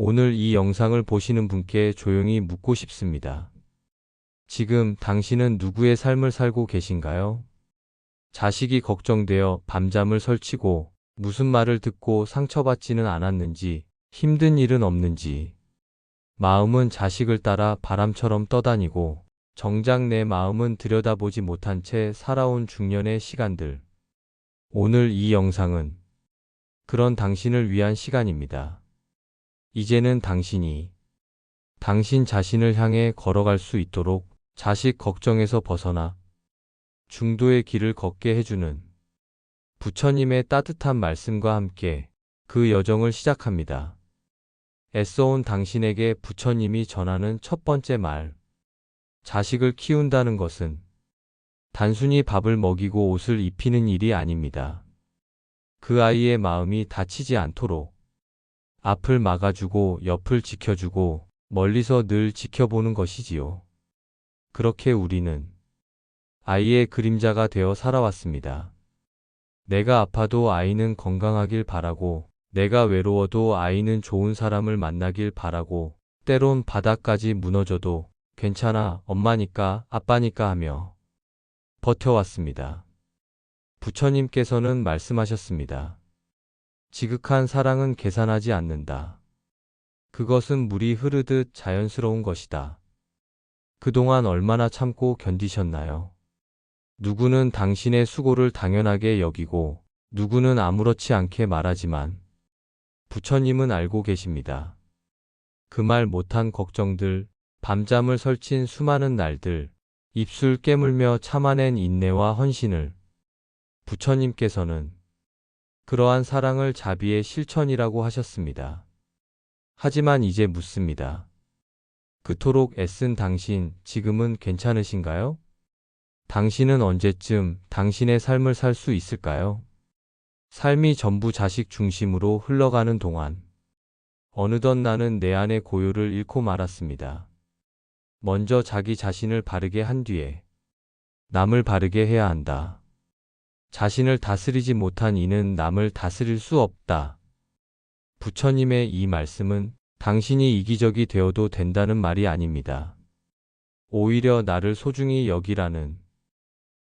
오늘 이 영상을 보시는 분께 조용히 묻고 싶습니다. 지금 당신은 누구의 삶을 살고 계신가요? 자식이 걱정되어 밤잠을 설치고 무슨 말을 듣고 상처받지는 않았는지 힘든 일은 없는지 마음은 자식을 따라 바람처럼 떠다니고 정작 내 마음은 들여다보지 못한 채 살아온 중년의 시간들. 오늘 이 영상은 그런 당신을 위한 시간입니다. 이제는 당신이 당신 자신을 향해 걸어갈 수 있도록 자식 걱정에서 벗어나 중도의 길을 걷게 해주는 부처님의 따뜻한 말씀과 함께 그 여정을 시작합니다. 애써온 당신에게 부처님이 전하는 첫 번째 말. 자식을 키운다는 것은 단순히 밥을 먹이고 옷을 입히는 일이 아닙니다. 그 아이의 마음이 다치지 않도록 앞을 막아주고 옆을 지켜주고 멀리서 늘 지켜보는 것이지요. 그렇게 우리는 아이의 그림자가 되어 살아왔습니다. 내가 아파도 아이는 건강하길 바라고, 내가 외로워도 아이는 좋은 사람을 만나길 바라고, 때론 바닥까지 무너져도 괜찮아, 엄마니까, 아빠니까 하며 버텨왔습니다. 부처님께서는 말씀하셨습니다. 지극한 사랑은 계산하지 않는다. 그것은 물이 흐르듯 자연스러운 것이다. 그동안 얼마나 참고 견디셨나요? 누구는 당신의 수고를 당연하게 여기고 누구는 아무렇지 않게 말하지만 부처님은 알고 계십니다. 그 말 못한 걱정들, 밤잠을 설친 수많은 날들, 입술 깨물며 참아낸 인내와 헌신을 부처님께서는 그러한 사랑을 자비의 실천이라고 하셨습니다. 하지만 이제 묻습니다. 그토록 애쓴 당신, 지금은 괜찮으신가요? 당신은 언제쯤 당신의 삶을 살 수 있을까요? 삶이 전부 자식 중심으로 흘러가는 동안 어느덧 나는 내 안의 고요를 잃고 말았습니다. 먼저 자기 자신을 바르게 한 뒤에 남을 바르게 해야 한다. 자신을 다스리지 못한 이는 남을 다스릴 수 없다. 부처님의 이 말씀은 당신이 이기적이 되어도 된다는 말이 아닙니다. 오히려 나를 소중히 여기라는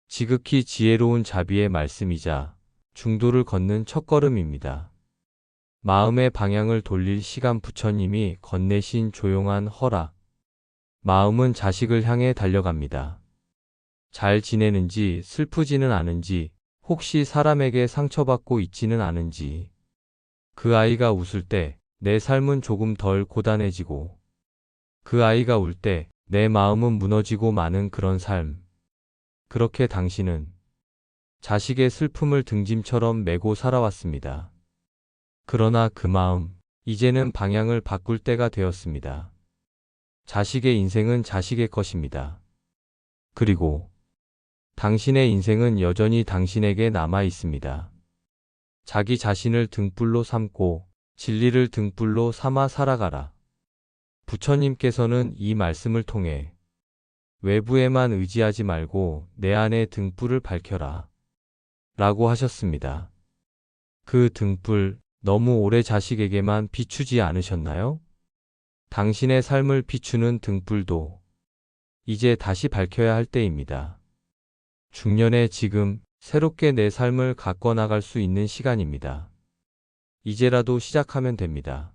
지극히 지혜로운 자비의 말씀이자 중도를 걷는 첫걸음입니다. 마음의 방향을 돌릴 시간 부처님이 건네신 조용한 허락. 마음은 자식을 향해 달려갑니다. 잘 지내는지 슬프지는 않은지 혹시 사람에게 상처받고 있지는 않은지 그 아이가 웃을 때 내 삶은 조금 덜 고단해지고 그 아이가 울 때 내 마음은 무너지고 마는 그런 삶. 그렇게 당신은 자식의 슬픔을 등짐처럼 메고 살아왔습니다. 그러나 그 마음, 이제는 방향을 바꿀 때가 되었습니다. 자식의 인생은 자식의 것입니다. 그리고 당신의 인생은 여전히 당신에게 남아 있습니다. 자기 자신을 등불로 삼고 진리를 등불로 삼아 살아가라. 부처님께서는 이 말씀을 통해 외부에만 의지하지 말고 내 안에 등불을 밝혀라. 라고 하셨습니다. 그 등불 너무 오래 자식에게만 비추지 않으셨나요? 당신의 삶을 비추는 등불도 이제 다시 밝혀야 할 때입니다. 중년의 지금 새롭게 내 삶을 가꿔 나갈 수 있는 시간입니다. 이제라도 시작하면 됩니다.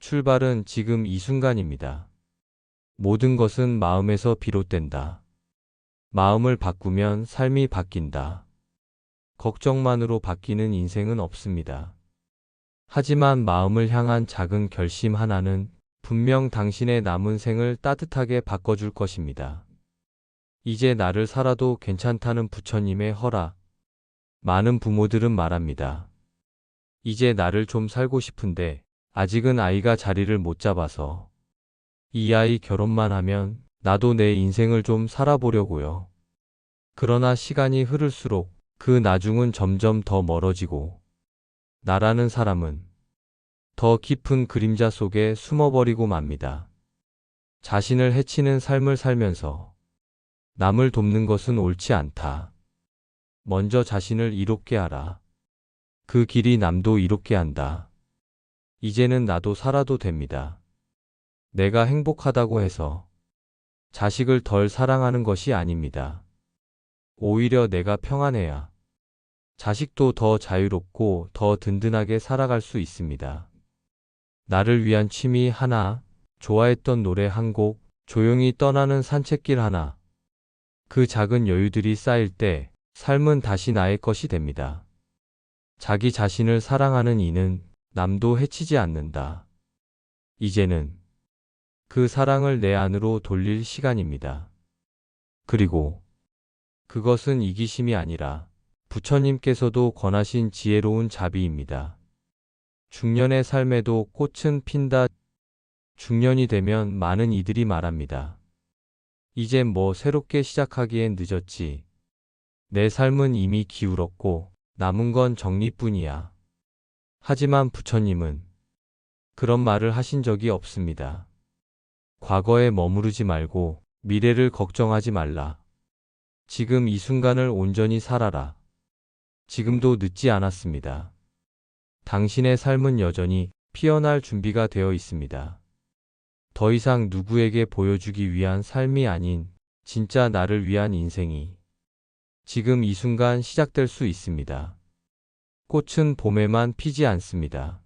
출발은 지금 이 순간입니다. 모든 것은 마음에서 비롯된다. 마음을 바꾸면 삶이 바뀐다. 걱정만으로 바뀌는 인생은 없습니다. 하지만 마음을 향한 작은 결심 하나는 분명 당신의 남은 생을 따뜻하게 바꿔줄 것입니다. 이제 나를 살아도 괜찮다는 부처님의 허락. 많은 부모들은 말합니다. 이제 나를 좀 살고 싶은데 아직은 아이가 자리를 못 잡아서 이 아이 결혼만 하면 나도 내 인생을 좀 살아보려고요. 그러나 시간이 흐를수록 그 나중은 점점 더 멀어지고 나라는 사람은 더 깊은 그림자 속에 숨어버리고 맙니다. 자신을 해치는 삶을 살면서 남을 돕는 것은 옳지 않다. 먼저 자신을 이롭게 하라. 그 길이 남도 이롭게 한다. 이제는 나도 살아도 됩니다. 내가 행복하다고 해서 자식을 덜 사랑하는 것이 아닙니다. 오히려 내가 평안해야 자식도 더 자유롭고 더 든든하게 살아갈 수 있습니다. 나를 위한 취미 하나, 좋아했던 노래 한 곡, 조용히 떠나는 산책길 하나. 그 작은 여유들이 쌓일 때 삶은 다시 나의 것이 됩니다. 자기 자신을 사랑하는 이는 남도 해치지 않는다. 이제는 그 사랑을 내 안으로 돌릴 시간입니다. 그리고 그것은 이기심이 아니라 부처님께서도 권하신 지혜로운 자비입니다. 중년의 삶에도 꽃은 핀다. 중년이 되면 많은 이들이 말합니다. 이제 뭐 새롭게 시작하기엔 늦었지. 내 삶은 이미 기울었고 남은 건 정리뿐이야. 하지만 부처님은 그런 말을 하신 적이 없습니다. 과거에 머무르지 말고 미래를 걱정하지 말라. 지금 이 순간을 온전히 살아라. 지금도 늦지 않았습니다. 당신의 삶은 여전히 피어날 준비가 되어 있습니다. 더 이상 누구에게 보여주기 위한 삶이 아닌 진짜 나를 위한 인생이 지금 이 순간 시작될 수 있습니다. 꽃은 봄에만 피지 않습니다.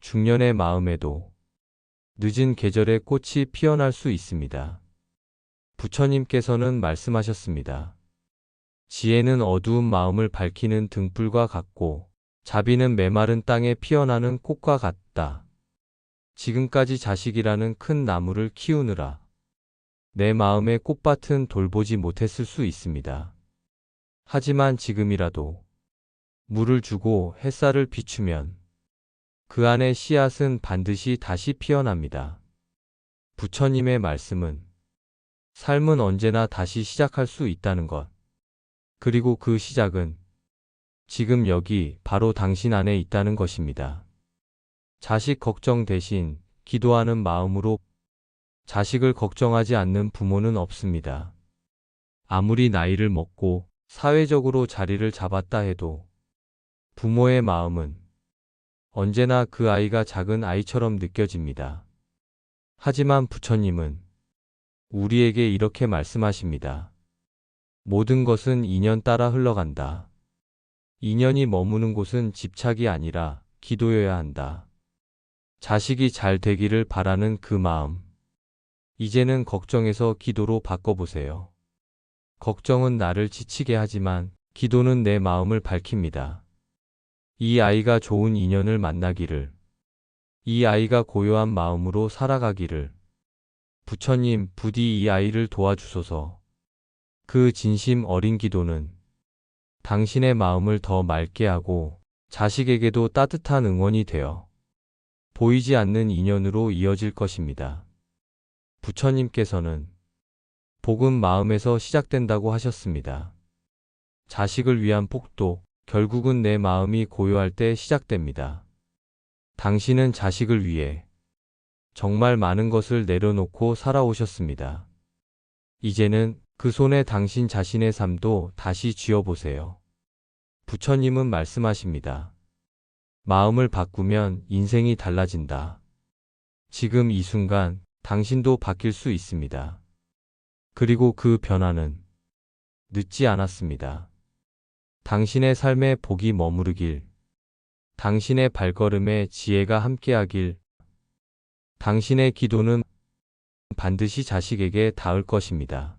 중년의 마음에도 늦은 계절에 꽃이 피어날 수 있습니다. 부처님께서는 말씀하셨습니다. 지혜는 어두운 마음을 밝히는 등불과 같고 자비는 메마른 땅에 피어나는 꽃과 같다. 지금까지 자식이라는 큰 나무를 키우느라 내 마음의 꽃밭은 돌보지 못했을 수 있습니다. 하지만 지금이라도 물을 주고 햇살을 비추면 그 안의 씨앗은 반드시 다시 피어납니다. 부처님의 말씀은 삶은 언제나 다시 시작할 수 있다는 것. 그리고 그 시작은 지금 여기 바로 당신 안에 있다는 것입니다. 자식 걱정 대신 기도하는 마음으로 자식을 걱정하지 않는 부모는 없습니다. 아무리 나이를 먹고 사회적으로 자리를 잡았다 해도 부모의 마음은 언제나 그 아이가 작은 아이처럼 느껴집니다. 하지만 부처님은 우리에게 이렇게 말씀하십니다. 모든 것은 인연 따라 흘러간다. 인연이 머무는 곳은 집착이 아니라 기도여야 한다. 자식이 잘 되기를 바라는 그 마음. 이제는 걱정에서 기도로 바꿔보세요. 걱정은 나를 지치게 하지만 기도는 내 마음을 밝힙니다. 이 아이가 좋은 인연을 만나기를. 이 아이가 고요한 마음으로 살아가기를. 부처님, 부디 이 아이를 도와주소서. 그 진심 어린 기도는 당신의 마음을 더 맑게 하고 자식에게도 따뜻한 응원이 되어 보이지 않는 인연으로 이어질 것입니다. 부처님께서는 복은 마음에서 시작된다고 하셨습니다. 자식을 위한 복도 결국은 내 마음이 고요할 때 시작됩니다. 당신은 자식을 위해 정말 많은 것을 내려놓고 살아오셨습니다. 이제는 그 손에 당신 자신의 삶도 다시 쥐어보세요. 부처님은 말씀하십니다. 마음을 바꾸면 인생이 달라진다. 지금 이 순간 당신도 바뀔 수 있습니다. 그리고 그 변화는 늦지 않았습니다. 당신의 삶에 복이 머무르길, 당신의 발걸음에 지혜가 함께하길, 당신의 기도는 반드시 자식에게 닿을 것입니다.